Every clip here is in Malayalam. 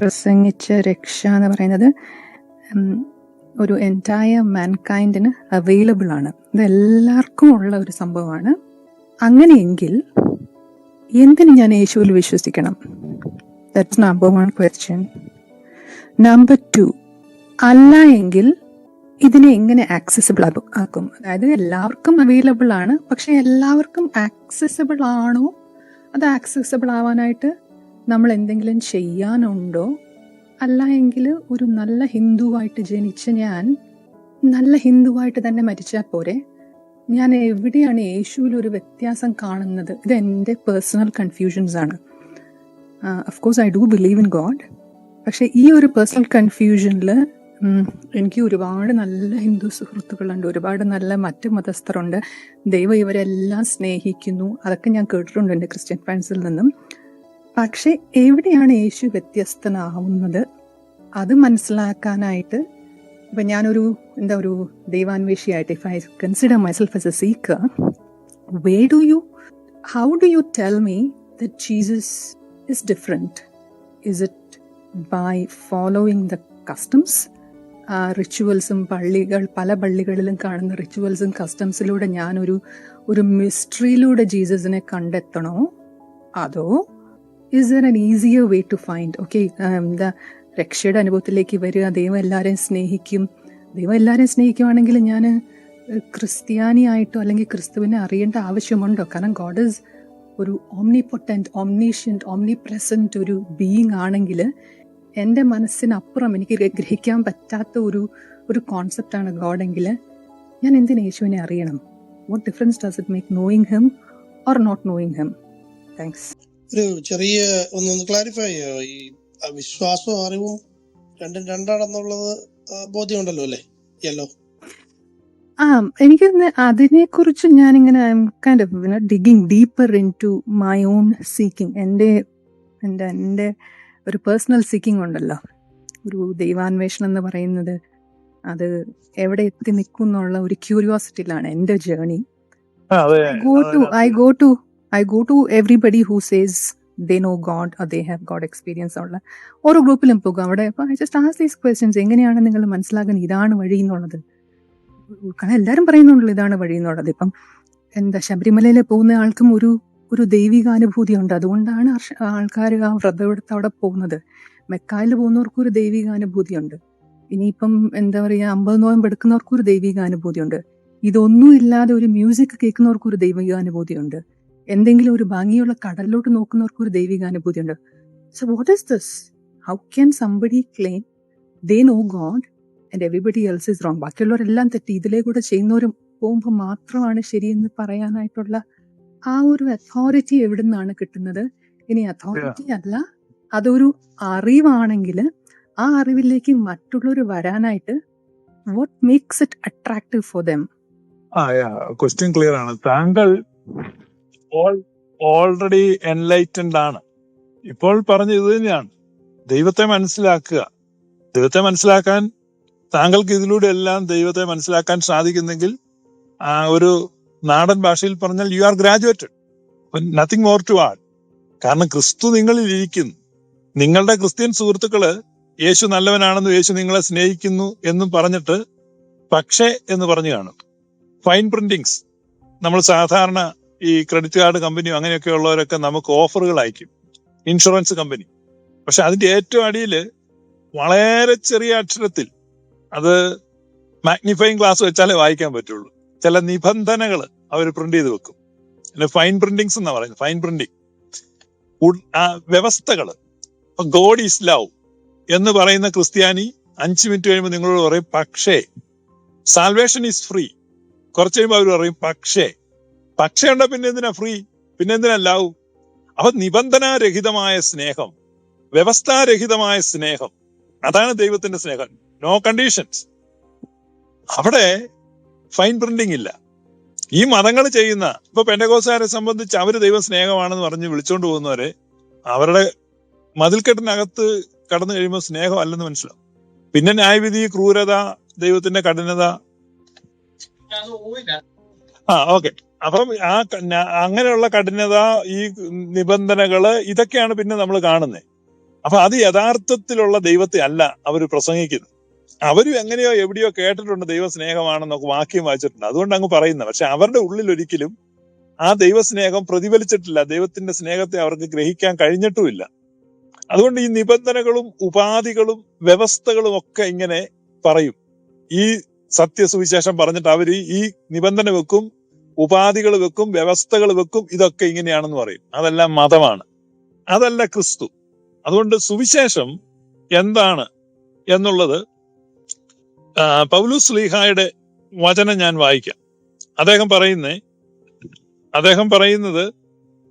പ്രസംഗിച്ച രക്ഷ എന്ന് പറയുന്നത് ഒരു എന്റയർ മാൻകൈൻഡിന് അവൈലബിൾ ആണ്. ഇത് എല്ലാവർക്കും ഉള്ള ഒരു സംഭവമാണ്. അങ്ങനെയെങ്കിൽ എന്തിന് ഞാൻ യേശുവിൽ വിശ്വസിക്കണം? That's number one question number two അല്ല എങ്കിൽ ഇതിനെ എങ്ങനെ ആക്സസിബിൾ ആക്കും? അതായത് എല്ലാവർക്കും അവൈലബിൾ ആണ്. പക്ഷെ എല്ലാവർക്കും ആക്സസിബിൾ ആണോ? അത് ആക്സസിബിൾ ആവാനായിട്ട് നമ്മൾ എന്തെങ്കിലും ചെയ്യാനുണ്ടോ? അല്ല എങ്കിൽ ഒരു നല്ല ഹിന്ദുവായിട്ട് ജനിച്ച ഞാൻ നല്ല ഹിന്ദുവായിട്ട് തന്നെ മരിച്ചാൽ പോരെ? ഞാൻ എവിടെയാണ് യേശുവിൽ ഒരു വ്യത്യാസം കാണുന്നത്? ഇത് എന്റെ പേഴ്സണൽ കൺഫ്യൂഷൻസ് ആണ്. Of course I do believe in God പക്ഷേ ഈ ഒരു പേഴ്സണൽ കൺഫ്യൂഷനിൽ എനിക്ക് ഒരുപാട് നല്ല ഹിന്ദു സുഹൃത്തുക്കളുണ്ട്. ഒരുപാട് നല്ല മറ്റ് മതസ്ഥരുണ്ട്. ദൈവം ഇവരെല്ലാം സ്നേഹിക്കുന്നു. അതൊക്കെ ഞാൻ കേട്ടിട്ടുണ്ട് എന്റെ ക്രിസ്ത്യൻ ഫ്രണ്ട്സിൽ നിന്നും. പക്ഷേ എവിടെയാണ് യേശു വ്യത്യസ്തനാവുന്നത് അത് മനസ്സിലാക്കാനായിട്ട് ഇപ്പം ഞാനൊരു എന്താ ഒരു ദൈവാന്വേഷിയായിട്ട് if I consider myself as a seeker way do you how do you tell me that Jesus is different is it by following the customs റിച്വൽസും പള്ളികൾ പല പള്ളികളിലും കാണുന്ന റിച്വൽസും കസ്റ്റംസിലൂടെ ഞാനൊരു ഒരു മിസ്റ്ററിയിലൂടെ ജീസസിനെ കണ്ടെത്തണോ? അതോ is there an easier way to find okay എന്താ രക്ഷയുടെ അനുഭവത്തിലേക്ക് വരിക ദൈവം എല്ലാവരെയും സ്നേഹിക്കും. ദൈവം എല്ലാവരെയും സ്നേഹിക്കുവാണെങ്കിൽ ഞാൻ ക്രിസ്ത്യാനിയായിട്ടോ അല്ലെങ്കിൽ ക്രിസ്തുവിനെ അറിയേണ്ട ആവശ്യമുണ്ടോ? കാരണം ഗോഡ് ഇസ് ഒരു omnipotent omniscient omnipresent ഒരു ബീയിങ് ആണെങ്കിൽ എന്റെ മനസ്സിനപ്പുറം എനിക്ക് ഗ്ര- ഗ്രഹിക്കാൻ പറ്റാത്ത ഒരു ഒരു കോൺസെപ്റ്റാണ് ഗോഡെങ്കിൽ ഞാൻ എന്തിന് യേശുവിനെ അറിയണം? What difference does it make knowing him or not knowing him thanks ഒരു ചെറിയ ഒന്നൊന്ന് ക്ലാരിഫൈ ചെയ്യോ? ഈ വിശ്വാസവും അറിവും രണ്ടും രണ്ടാണെന്നുള്ളത് ബോധ്യമുണ്ടല്ലോ അല്ലേ? യെല്ലോ. ആ എനിക്ക് അതിനെക്കുറിച്ച് ഞാനിങ്ങനെ kind of digging deeper into my own seeking എന്റെ എന്റെ എന്റെ ഒരു പേഴ്സണൽ സീക്കിംഗ് ഉണ്ടല്ലോ. ഒരു ദൈവാന്വേഷണം എന്ന് പറയുന്നത്. അത് എവിടെ എത്തി നിൽക്കും എന്നുള്ള ഒരു ക്യൂരിയോസിറ്റിയിലാണ് എന്റെ journey I go to I go I go go to everybody who says they know God or they have God experience ഉള്ള ഓരോ ഗ്രൂപ്പിലും പോകും. അവിടെ അപ്പോൾ I just ask these questions എങ്ങനെയാണ് നിങ്ങൾ മനസ്സിലാക്കുന്നത് ഇതാണ് വഴി എന്നുള്ളത്? കാരണം എല്ലാവരും പറയുന്നുണ്ടല്ലോ ഇതാണ് വഴി എന്നുള്ളത്. ഇപ്പം എന്താ ശബരിമലയിൽ പോകുന്ന ആൾക്കും ഒരു ഒരു ദൈവികാനുഭൂതി ഉണ്ട്. അതുകൊണ്ടാണ് ആൾക്കാർ ആ വ്രതമെടുത്ത് അവിടെ പോകുന്നത്. മെക്കായിൽ പോകുന്നവർക്കും ഒരു ദൈവികാനുഭൂതി ഉണ്ട്. ഇനിയിപ്പം എന്താ പറയുക അമ്പത് നോയമ്പ് എടുക്കുന്നവർക്കും ഒരു ദൈവികാനുഭൂതി ഉണ്ട്. ഇതൊന്നും ഇല്ലാതെ ഒരു മ്യൂസിക് കേൾക്കുന്നവർക്കും ഒരു ദൈവികാനുഭൂതി ഉണ്ട്. എന്തെങ്കിലും ഒരു ഭംഗിയുള്ള കടലിലോട്ട് നോക്കുന്നവർക്ക് ഒരു ദൈവിക അനുഭൂതി ഉണ്ട് so what is this how can somebody claim they know God and everybody else is wrong ബാക്കിയുള്ളവരെല്ലാം തെറ്റി. ഇതിലേ കൂടെ ചെയ്യുന്നവരും പോകുമ്പോൾ മാത്രമാണ് ശരിയെന്ന് പറയാനായിട്ടുള്ള ആ ഒരു അതോറിറ്റി എവിടെ നിന്നാണ് കിട്ടുന്നത്? ഇനി അതോറിറ്റി അല്ല. അതൊരു അറിവാണെങ്കിൽ ആ അറിവിലേക്ക് മറ്റുള്ളവർ വരാനായിട്ട് what makes it attractive for them ആ ക്വസ്റ്റ്യൻ ക്ലിയർ ആണ്. താങ്കൾ ഓൾറെഡി എൻലൈറ്റൻഡ് ആണ്. ഇപ്പോൾ പറഞ്ഞ ഇത് തന്നെയാണ്. ദൈവത്തെ മനസ്സിലാക്കുക. ദൈവത്തെ മനസ്സിലാക്കാൻ താങ്കൾക്ക് ഇതിലൂടെ എല്ലാം ദൈവത്തെ മനസ്സിലാക്കാൻ സാധിക്കുന്നെങ്കിൽ ആ ഒരു നാടൻ ഭാഷയിൽ പറഞ്ഞാൽ you are graduated nothing more to add കാരണം ക്രിസ്തു നിങ്ങളിൽ ഇരിക്കുന്നു. നിങ്ങളുടെ ക്രിസ്ത്യൻ സുഹൃത്തുക്കൾ യേശു നല്ലവനാണെന്ന് യേശു നിങ്ങളെ സ്നേഹിക്കുന്നു എന്നും പറഞ്ഞിട്ട് പക്ഷേ എന്ന് പറഞ്ഞു കാണും. ഫൈൻ പ്രിന്റിങ്സ് നമ്മൾ സാധാരണ ഈ ക്രെഡിറ്റ് കാർഡ് കമ്പനിയും അങ്ങനെയൊക്കെ ഉള്ളവരൊക്കെ നമുക്ക് ഓഫറുകൾ അയക്കും ഇൻഷുറൻസ് കമ്പനി പക്ഷെ അതിന്റെ ഏറ്റവും അടിയിൽ വളരെ ചെറിയ അക്ഷരത്തിൽ അത് മാഗ്നിഫൈങ് ഗ്ലാസ് വെച്ചാലേ വായിക്കാൻ പറ്റുള്ളൂ. ചില നിബന്ധനകൾ അവർ പ്രിന്റ് ചെയ്ത് വെക്കും. പിന്നെ ഫൈൻ പ്രിന്റിങ്സ് എന്നാ പറയുന്നത്. ഫൈൻ പ്രിന്റിങ് വ്യവസ്ഥകൾ ഗോഡ് ഈസ് ലവ് എന്ന് പറയുന്ന ക്രിസ്ത്യാനി അഞ്ച് മിനിറ്റ് കഴിയുമ്പോൾ നിങ്ങളോട് പറയും പക്ഷേ. സാൽവേഷൻ ഈസ് ഫ്രീ കുറച്ച് കഴിയുമ്പോൾ അവർ പറയും പക്ഷേ. പക്ഷേ ഉണ്ട പിന്നെ എന്തിനാ ഫ്രീ പിന്നെ എന്തിനാ ലവ് അപ്പൊ നിബന്ധനാരഹിതമായ സ്നേഹം വ്യവസ്ഥാരഹിതമായ സ്നേഹം അതാണ് ദൈവത്തിന്റെ സ്നേഹം. നോ കണ്ടീഷൻസ് അവിടെ ഫൈൻ പ്രിന്റിംഗ് ഇല്ല. ഈ മതങ്ങൾ ചെയ്യുന്ന ഇപ്പൊ പെൻഡകോസാരെ സംബന്ധിച്ച് അവർ ദൈവ സ്നേഹമാണെന്ന് പറഞ്ഞ് വിളിച്ചോണ്ട് പോകുന്നവരെ അവരുടെ മതിൽക്കെട്ടിനകത്ത് കടന്നു കഴിയുമ്പോൾ സ്നേഹം അല്ലെന്ന് മനസ്സിലാവും. പിന്നെ ന്യായവിധി ക്രൂരത ദൈവത്തിന്റെ കഠിനത. ആ ഓക്കെ അപ്പം ആ അങ്ങനെയുള്ള കഠിനത ഈ നിബന്ധനകൾ ഇതൊക്കെയാണ് പിന്നെ നമ്മൾ കാണുന്നത് അപ്പൊ അത് യഥാർത്ഥത്തിലുള്ള ദൈവത്തെ അല്ല അവർ പ്രസംഗിക്കുന്നത്. അവരും എങ്ങനെയോ എവിടെയോ കേട്ടിട്ടുണ്ട് ദൈവ സ്നേഹമാണെന്നൊക്കെ വാക്യം വായിച്ചിട്ടുണ്ട്. അതുകൊണ്ട് അങ്ങ് പറയുന്നത്. പക്ഷെ അവരുടെ ഉള്ളിൽ ഒരിക്കലും ആ ദൈവസ്നേഹം പ്രതിഫലിച്ചിട്ടില്ല. ദൈവത്തിന്റെ സ്നേഹത്തെ അവർക്ക് ഗ്രഹിക്കാൻ കഴിഞ്ഞിട്ടുമില്ല. അതുകൊണ്ട് ഈ നിബന്ധനകളും ഉപാധികളും വ്യവസ്ഥകളും ഒക്കെ ഇങ്ങനെ പറയും. ഈ സത്യസുവിശേഷം പറഞ്ഞിട്ട് അവർ ഈ നിബന്ധന വെക്കും ഉപാധികൾ വെക്കും വ്യവസ്ഥകൾ വെക്കും ഇതൊക്കെ ഇങ്ങനെയാണെന്ന് പറയും. അതെല്ലാം മതമാണ്. അതല്ല ക്രിസ്തു. അതുകൊണ്ട് സുവിശേഷം എന്താണ് എന്നുള്ളത് പൗലൂസ് ലീഹായുടെ വചനം ഞാൻ വായിക്കാം. അദ്ദേഹം പറയുന്നേ അദ്ദേഹം പറയുന്നത്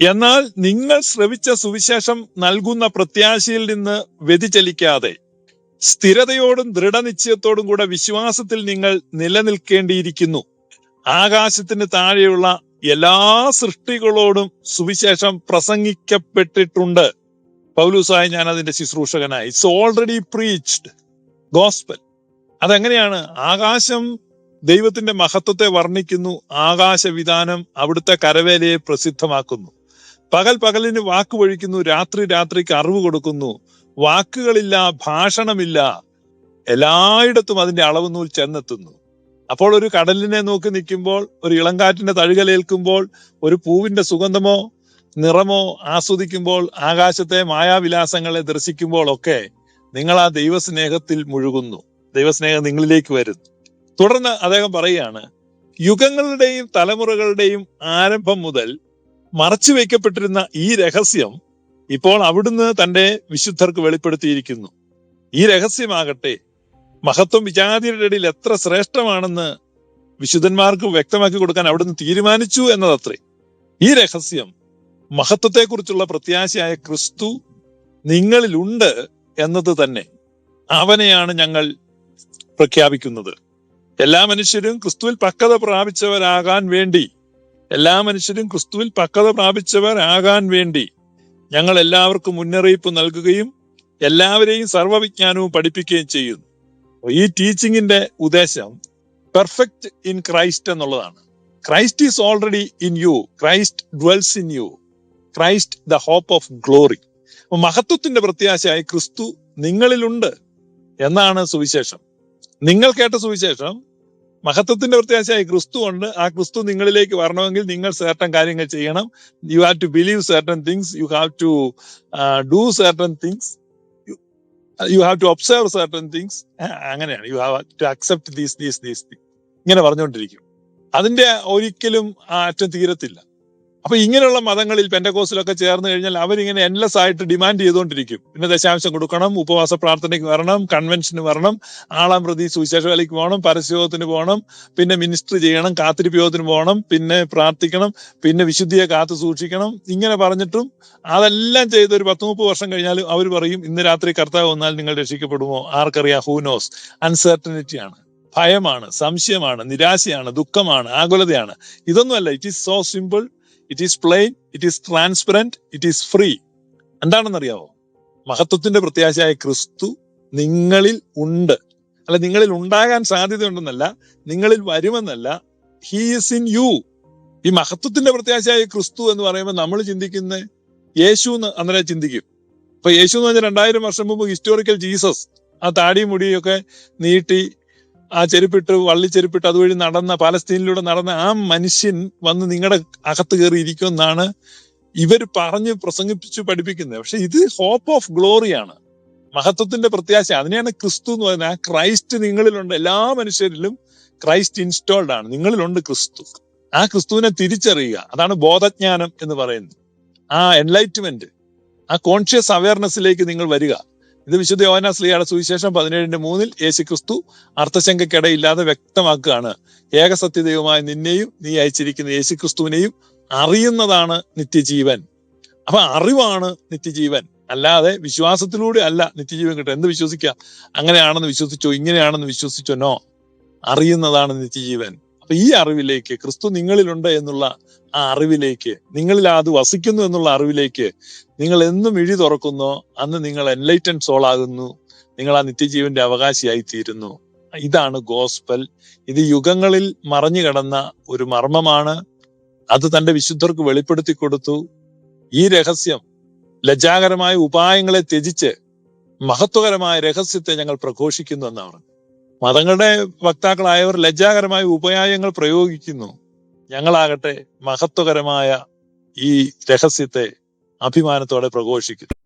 എന്നാൽ നിങ്ങൾ ശ്രവിച്ച സുവിശേഷം നൽകുന്ന പ്രത്യാശയിൽ നിന്ന് വ്യതിചലിക്കാതെ സ്ഥിരതയോടും ദൃഢനിശ്ചയത്തോടും കൂടെ വിശ്വാസത്തിൽ നിങ്ങൾ നിലനിൽക്കേണ്ടിയിരിക്കുന്നു. ആകാശത്തിന് താഴെയുള്ള എല്ലാ സൃഷ്ടികളോടും സുവിശേഷം പ്രസംഗിക്കപ്പെട്ടിട്ടുണ്ട്. പൗലൂസായി ഞാൻ അതിന്റെ ശുശ്രൂഷകനായി. ഇറ്റ്സ് ഓൾറെഡി പ്രീച്ച്ഡ് ഗോസ്പൽ അതെങ്ങനെയാണ്? ആകാശം ദൈവത്തിന്റെ മഹത്വത്തെ വർണിക്കുന്നു. ആകാശവിധാനം അവിടുത്തെ കരവേലയെ പ്രസിദ്ധമാക്കുന്നു. പകൽ പകലിന് വാക്ക് വഴിക്കുന്നു. രാത്രി രാത്രിക്ക് അറിവ് കൊടുക്കുന്നു. വാക്കുകളില്ല ഭാഷണമില്ല. എല്ലായിടത്തും അതിന്റെ അളവ് നൂൽ ചെന്നെത്തുന്നു. അപ്പോൾ ഒരു കടലിനെ നോക്കി നിൽക്കുമ്പോൾ ഒരു ഇളങ്കാറ്റിന്റെ തഴുകലേൽക്കുമ്പോൾ ഒരു പൂവിന്റെ സുഗന്ധമോ നിറമോ ആസ്വദിക്കുമ്പോൾ ആകാശത്തെ മായാവിലാസങ്ങളെ ദർശിക്കുമ്പോൾ ഒക്കെ നിങ്ങൾ ആ ദൈവസ്നേഹത്തിൽ മുഴുകുന്നു. ദൈവസ്നേഹം നിങ്ങളിലേക്ക് വരുന്നു. തുടർന്ന് അദ്ദേഹം പറയുകയാണ് യുഗങ്ങളുടെയും തലമുറകളുടെയും ആരംഭം മുതൽ മറച്ചു വയ്ക്കപ്പെട്ടിരുന്ന ഈ രഹസ്യം ഇപ്പോൾ അവിടുന്ന് തന്റെ വിശുദ്ധർക്ക് വെളിപ്പെടുത്തിയിരിക്കുന്നു. ഈ രഹസ്യമാകട്ടെ മഹത്വം വിജാതിയുടെ ഇടയിൽ എത്ര ശ്രേഷ്ഠമാണെന്ന് വിശുദ്ധന്മാർക്ക് വ്യക്തമാക്കി കൊടുക്കാൻ അവിടുന്ന് തീരുമാനിച്ചു എന്നതത്രേ. ഈ രഹസ്യം മഹത്വത്തെക്കുറിച്ചുള്ള പ്രത്യാശയായ ക്രിസ്തു നിങ്ങളിലുണ്ട് എന്നത് തന്നെ അവനെയാണ് ഞങ്ങൾ പ്രഖ്യാപിക്കുന്നത്. എല്ലാ മനുഷ്യരും ക്രിസ്തുവിൽ പക്വത പ്രാപിച്ചവരാകാൻ വേണ്ടി എല്ലാ മനുഷ്യരും ക്രിസ്തുവിൽ പക്വത പ്രാപിച്ചവരാകാൻ വേണ്ടി ഞങ്ങൾ എല്ലാവർക്കും മുന്നറിയിപ്പ് നൽകുകയും എല്ലാവരെയും സർവവിജ്ഞാനവും പഠിപ്പിക്കുകയും ചെയ്യുന്നു. ഈ ടീച്ചിങ്ങിന്റെ ഉദ്ദേശം പെർഫെക്റ്റ് ഇൻ ക്രൈസ്റ്റ് എന്നുള്ളതാണ്. Christ is already in you Christ dwells in you Christ the hope of glory മഹത്വത്തിന്റെ പ്രത്യാശയായി ക്രിസ്തു നിങ്ങളിലുണ്ട് എന്നാണ് സുവിശേഷം. നിങ്ങൾ കേട്ട സുവിശേഷം മഹത്വത്തിന്റെ പ്രത്യാശയായി ക്രിസ്തു ഉണ്ട്. ആ ക്രിസ്തു നിങ്ങളിലേക്ക് വരണമെങ്കിൽ നിങ്ങൾ സേർട്ടൻ കാര്യങ്ങൾ ചെയ്യണം. You have to believe certain things you have to do certain things you have to observe certain things അങ്ങനെയാണ്. You have to accept these these these ഇങ്ങനെ പറഞ്ഞുകൊണ്ടിരിക്കും. അതിന്റെ ഒരിക്കലും ആ അറ്റം തീരത്തില്ല. അപ്പൊ ഇങ്ങനെയുള്ള മതങ്ങളിൽ പെൻഡകോസിലൊക്കെ ചേർന്ന് കഴിഞ്ഞാൽ അവരിങ്ങനെ എൻലെസ് ആയിട്ട് ഡിമാൻഡ് ചെയ്തുകൊണ്ടിരിക്കും. പിന്നെ ദശാംശം കൊടുക്കണം ഉപവാസ പ്രാർത്ഥനയ്ക്ക് വരണം കൺവെൻഷന് വരണം ആളാം പ്രതി സുവിശേഷ വേലയ്ക്ക് പോകണം പരസ്യോഗത്തിന് പോകണം പിന്നെ മിനിസ്റ്റർ ചെയ്യണം കാത്തിരിപ്പ് യോഗത്തിന് പോകണം പിന്നെ പ്രാർത്ഥിക്കണം പിന്നെ വിശുദ്ധിയെ കാത്തു സൂക്ഷിക്കണം. ഇങ്ങനെ പറഞ്ഞിട്ടും അതെല്ലാം ചെയ്ത് ഒരു പത്ത് മുപ്പത് വർഷം കഴിഞ്ഞാൽ അവർ പറയും ഇന്ന് രാത്രി കർത്താവ് വന്നാൽ നിങ്ങൾ രക്ഷിക്കപ്പെടുമോ? ആർക്കറിയാം? ഹൂനോസ് അൺസർട്ടനിറ്റി ആണ്. ഭയമാണ് സംശയമാണ് നിരാശയാണ് ദുഃഖമാണ് ആകുലതയാണ്. ഇതൊന്നുമല്ല it is so simple it is plain it is transparent it is free എന്താണെന്നറിയാവോ? മഹത്വത്തിന്റെ പ്രത്യാശയായ ക്രിസ്തു നിങ്ങളിൽ ഉണ്ട്. അല്ല നിങ്ങളിൽ ഉണ്ടാകാൻ സാധ്യതയുണ്ടെന്നല്ല നിങ്ങളിൽ വരുമെന്നല്ല ഹീ ഈസ് ഇൻ യു ഈ മഹത്വത്തിന്റെ പ്രത്യാശയായ ക്രിസ്തു എന്ന് പറയുമ്പോൾ നമ്മൾ ചിന്തിക്കുന്ന യേശു എന്ന് അന്നേരം ചിന്തിക്കും. ഇപ്പൊ യേശു എന്ന് പറഞ്ഞാൽ രണ്ടായിരം വർഷം മുമ്പ് ഹിസ്റ്റോറിക്കൽ ജീസസ് ആ താടിയും ഒക്കെ നീട്ടി ആ ചെരുപ്പിട്ട് വള്ളി ചെരുപ്പിട്ട് അതുവഴി നടന്ന പാലസ്തീനിലൂടെ നടന്ന ആ മനുഷ്യൻ വന്ന് നിങ്ങളുടെ അകത്ത് കയറി ഇരിക്കുമെന്നാണ് ഇവർ പറഞ്ഞ് പ്രസംഗിപ്പിച്ച് പഠിപ്പിക്കുന്നത്. പക്ഷെ ഇത് ഹോപ്പ് ഓഫ് ഗ്ലോറിയാണ് മഹത്വത്തിന്റെ പ്രത്യാശ. അതിനെയാണ് ക്രിസ്തു എന്ന് പറയുന്നത്. ആ ക്രൈസ്റ്റ് നിങ്ങളിലുണ്ട്. എല്ലാ മനുഷ്യരിലും ക്രൈസ്റ്റ് ഇൻസ്റ്റോൾഡ് ആണ്. നിങ്ങളിലുണ്ട് ക്രിസ്തു. ആ ക്രിസ്തുവിനെ തിരിച്ചറിയുക. അതാണ് ബോധജ്ഞാനം എന്ന് പറയുന്നത്. ആ എൻലൈറ്റ്മെന്റ് ആ കോൺഷ്യസ് അവയർനെസ്സിലേക്ക് നിങ്ങൾ വരിക. ഇത് വിശുദ്ധ യോനാ സ്ലീയുടെ സുവിശേഷം പതിനേഴിന്റെ മൂന്നിൽ യേശു ക്രിസ്തു അർത്ഥശങ്കക്കിടയില്ലാതെ വ്യക്തമാക്കുകയാണ്. ഏകസത്യദൈവമായ നിന്നെയും നീ അയച്ചിരിക്കുന്ന യേശു ക്രിസ്തുവിനെയും അറിയുന്നതാണ് നിത്യജീവൻ. അപ്പൊ അറിവാണ് നിത്യജീവൻ. അല്ലാതെ വിശ്വാസത്തിലൂടെ അല്ല നിത്യജീവൻ കിട്ടുക. എന്ത് വിശ്വസിക്കുക? അങ്ങനെയാണെന്ന് വിശ്വസിച്ചോ ഇങ്ങനെയാണെന്ന് വിശ്വസിച്ചോ? നോ. അറിയുന്നതാണ് നിത്യജീവൻ. അപ്പൊ ഈ അറിവിലേക്ക് ക്രിസ്തു നിങ്ങളിലുണ്ട് എന്നുള്ള ആ അറിവിലേക്ക് നിങ്ങളിൽ അത് വസിക്കുന്നു എന്നുള്ള അറിവിലേക്ക് നിങ്ങൾ എന്നും ഇഴി തുറക്കുന്നോ. അന്ന് നിങ്ങൾ എൻലൈറ്റൻ സോൾ ആകുന്നു. നിങ്ങൾ ആ നിത്യജീവന്റെ അവകാശിയായി തീരുന്നു ഇതാണ് ഗോസ്പൽ ഇത് യുഗങ്ങളിൽ മറഞ്ഞു കിടന്ന ഒരു മർമ്മമാണ്. അത് തന്റെ വിശുദ്ധർക്ക് വെളിപ്പെടുത്തി കൊടുത്തു. ഈ രഹസ്യം ലജ്ജാകരമായ ഉപായങ്ങളെ ത്യജിച്ച് മഹത്വകരമായ രഹസ്യത്തെ ഞങ്ങൾ പ്രഘോഷിക്കുന്നു എന്നാണ് മതങ്ങളുടെ വക്താക്കളായവർ ലജ്ജാകരമായ ഉപായങ്ങൾ പ്രയോഗിക്കുന്നു. ഞങ്ങളാകട്ടെ മഹത്വകരമായ ഈ രഹസ്യത്തെ അഭിമാനത്തോടെ പ്രഘോഷിക്കുന്നു.